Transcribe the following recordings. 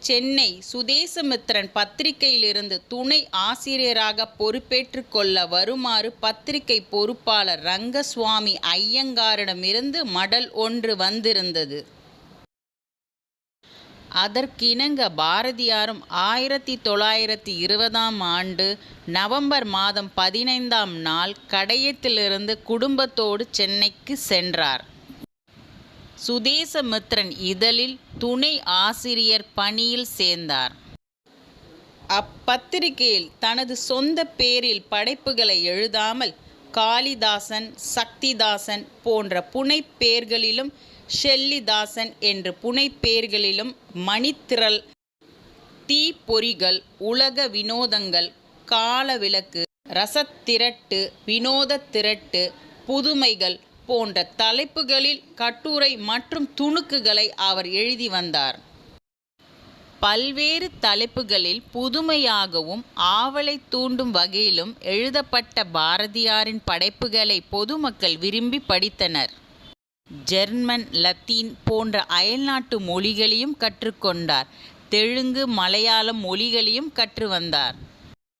சென்னை சுதேசமித்திரன் பத்திரிகையிலிருந்து துணை ஆசிரியராக பொறுப்பேற்று கொள்ள வருமாறு பத்திரிகை பொறுப்பாளர் ரங்கசுவாமி ஐயங்காரிடமிருந்து மடல் ஒன்று வந்திருந்தது. அதற்கிணங்க பாரதியாரும் ஆயிரத்தி தொள்ளாயிரத்தி இருபதாம் ஆண்டு நவம்பர் மாதம் பதினைந்தாம் நாள் கடையத்திலிருந்து குடும்பத்தோடு சென்னைக்கு சென்றார். சுதேசமித்திரன் இதழில் துணை ஆசிரியர் பணியில் சேர்ந்தார். அப்பத்திரிகையில் தனது சொந்த பேரில் படைப்புகளை எழுதாமல் காளிதாசன் சக்திதாசன் போன்ற புனைப்பெயர்களிலும் ஷெல்லிதாசன் என்ற புனைப்பெயர்களிலும் மணித்திரள் தீப்பொறிகள் உலக வினோதங்கள் காலவிளக்கு ரசத்திரட்டு வினோத திரட்டு புதுமைகள் போன்ற தலைப்புகளில் கட்டுரை மற்றும் துணுக்குகளை அவர் எழுதி வந்தார். பல்வேறு தலைப்புகளில் புதுமையாகவும் ஆவலை தூண்டும் வகையிலும் எழுதப்பட்ட பாரதியாரின் படைப்புகளை பொதுமக்கள் விரும்பி படித்தனர். ஜெர்மன் லத்தீன் போன்ற அயல்நாட்டு மொழிகளையும் கற்றுக்கொண்டார். தெலுங்கு மலையாளம் மொழிகளையும் கற்று வந்தார்.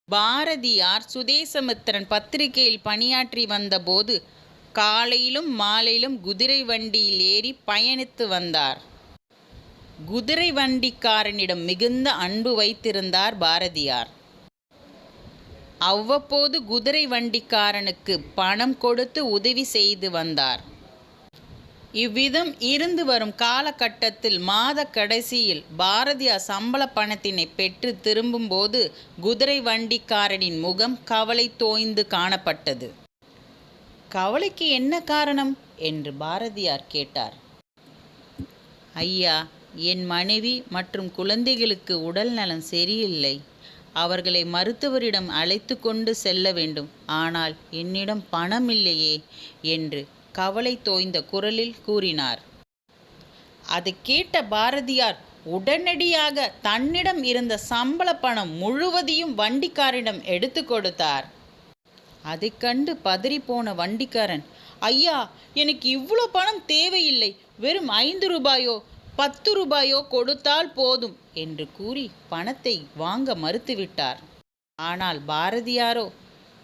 பாரதியார் சுதேசமித்திரன் பத்திரிகையில் பணியாற்றி வந்தபோது காலையிலும் மாலையிலும் குதிரை வண்டியில் ஏறி பயணித்து வந்தார். குதிரை வண்டிக்காரனிடம் மிகுந்த அன்பு வைத்திருந்தார் பாரதியார். அவ்வப்போது குதிரை வண்டிக்காரனுக்கு பணம் கொடுத்து உதவி செய்து வந்தார். இவ்விதம் இருந்து வரும் காலகட்டத்தில் மாத கடைசியில் பாரதியார் சம்பள பணத்தினை பெற்று திரும்பும்போது குதிரை வண்டிக்காரனின் முகம் கவலை தோய்ந்து காணப்பட்டது. கவலைக்கு என்ன காரணம்? என்று பாரதியார் கேட்டார். ஐயா என் மனைவி மற்றும் குழந்தைகளுக்கு உடல் நலம் சரியில்லை. அவர்களை மருத்துவரிடம் அழைத்து கொண்டு செல்ல வேண்டும். ஆனால் என்னிடம் பணம் இல்லையே என்று கவலை தோய்ந்த குரலில் கூறினார். அதை கேட்ட பாரதியார் உடனடியாக தன்னிடம் இருந்த சம்பள பணம் முழுவதையும் வண்டிக்காரிடம் எடுத்து கொடுத்தார். அதைக் கண்டு பதறிப்போன வண்டிக்காரன். ஐயா எனக்கு இவ்வளோ பணம் தேவையில்லை. வெறும் ஐந்து ரூபாயோ பத்து ரூபாயோ கொடுத்தால் போதும் என்று கூறி பணத்தை வாங்க மறுத்துவிட்டார். ஆனால் பாரதியாரோ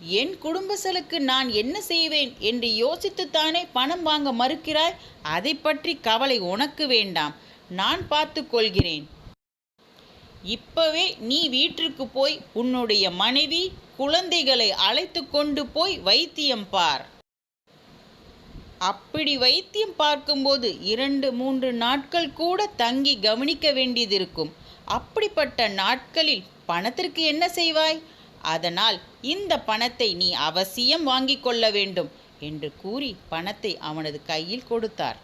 என் குடும்ப செலுக்கு நான் என்ன செய்வேன் என்று யோசித்துத்தானே பணம் வாங்க மறுக்கிறாய்? அதை பற்றி கவலை உனக்கு வேண்டாம். நான் பார்த்து கொள்கிறேன். இப்பவே நீ வீட்டிற்கு போய் உன்னுடைய மனைவி குழந்தைகளை அழைத்து கொண்டு போய் வைத்தியம் பார். அப்படி வைத்தியம் பார்க்கும்போது இரண்டு மூன்று நாட்கள் கூட தங்கி கவனிக்க வேண்டியதிருக்கும். அப்படிப்பட்ட நாட்களில் பணத்திற்கு என்ன செய்வாய்? அதனால் இந்த பணத்தை நீ அவசியம் வாங்கிக் கொள்ள வேண்டும் என்று கூறி பணத்தை அவனது கையில் கொடுத்தார்.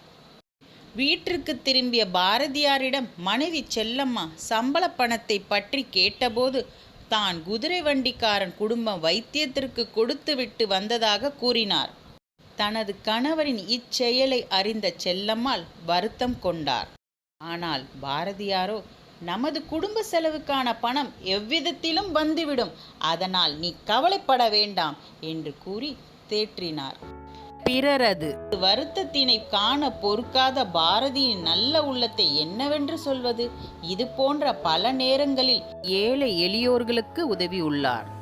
வீட்டிற்கு திரும்பிய பாரதியாரிடம் மனைவி செல்லம்மா சம்பள பணத்தை பற்றி கேட்டபோது தான் குதிரை வண்டிக்காரன் குடும்பம் வைத்தியத்திற்கு கொடுத்துவிட்டு வந்ததாக கூறினார். தனது கணவரின் இச்செயலை அறிந்த செல்லம்மாள் வருத்தம் கொண்டார். ஆனால் பாரதியாரோ நமது குடும்ப செலவுக்கான பணம் எவ்விதத்திலும் வந்துவிடும். அதனால் நீ கவலைப்பட வேண்டாம் என்று கூறி தேற்றினார். பிறரது. வருத்தத்தினை காண பொறுக்காத பாரதியின் நல்ல உள்ளத்தை என்னவென்று சொல்வது? இது போன்ற பல நேரங்களில் ஏழை எளியோர்களுக்கு உதவி உள்ளார்.